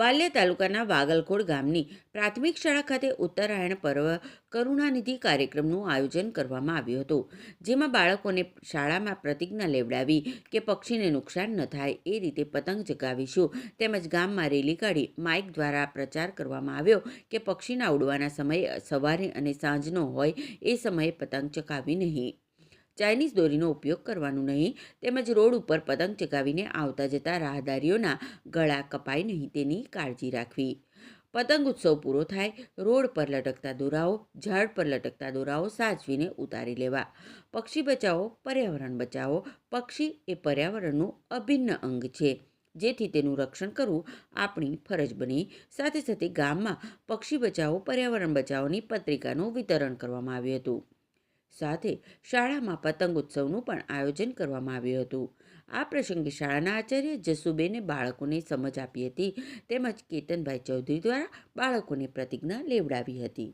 વાલિયા તાલુકાના વાગલખોડ ગામની પ્રાથમિક શાળા ખાતે ઉત્તરાયણ પર્વ કરુણાનિધિ કાર્યક્રમનું આયોજન કરવામાં આવ્યું હતું, જેમાં બાળકોને શાળામાં પ્રતિજ્ઞા લેવડાવી કે પક્ષીને નુકસાન ન થાય એ રીતે પતંગ ચગાવીશું તેમજ ગામમાં રેલી કાઢી માઇક દ્વારા પ્રચાર કરવામાં આવ્યો કે પક્ષીના ઉડવાના સમયે સવારે અને સાંજનો હોય એ સમયે પતંગ ચગાવી નહીં. ચાઇનીઝ દોરીનો ઉપયોગ કરવાનો નહીં, તેમજ રોડ ઉપર પતંગ ચગાવીને આવતા જતા રાહદારીઓના ગળા કપાય નહીં તેની કાળજી રાખવી. પતંગ ઉત્સવ પૂરો થાય, રોડ પર લટકતા દોરાઓ, ઝાડ પર લટકતા દોરાઓ સાચવીને ઉતારી લેવા. પક્ષી બચાવો, પર્યાવરણ બચાવો, પક્ષી એ પર્યાવરણનું અભિન્ન અંગ છે, જેથી તેનું રક્ષણ કરવું આપણી ફરજ બની. સાથે સાથે ગામમાં પક્ષી બચાવો, પર્યાવરણ બચાવોની પત્રિકાનું વિતરણ કરવામાં આવ્યું હતું. સાથે શાળામાં પતંગ ઉત્સવનું પણ આયોજન કરવામાં આવ્યું હતું. આ પ્રસંગે શાળાના આચાર્ય જસુબેને બાળકોને સમજ આપી હતી તેમજ કેતનભાઈ ચૌધરી દ્વારા બાળકોને પ્રતિજ્ઞા લેવડાવી હતી.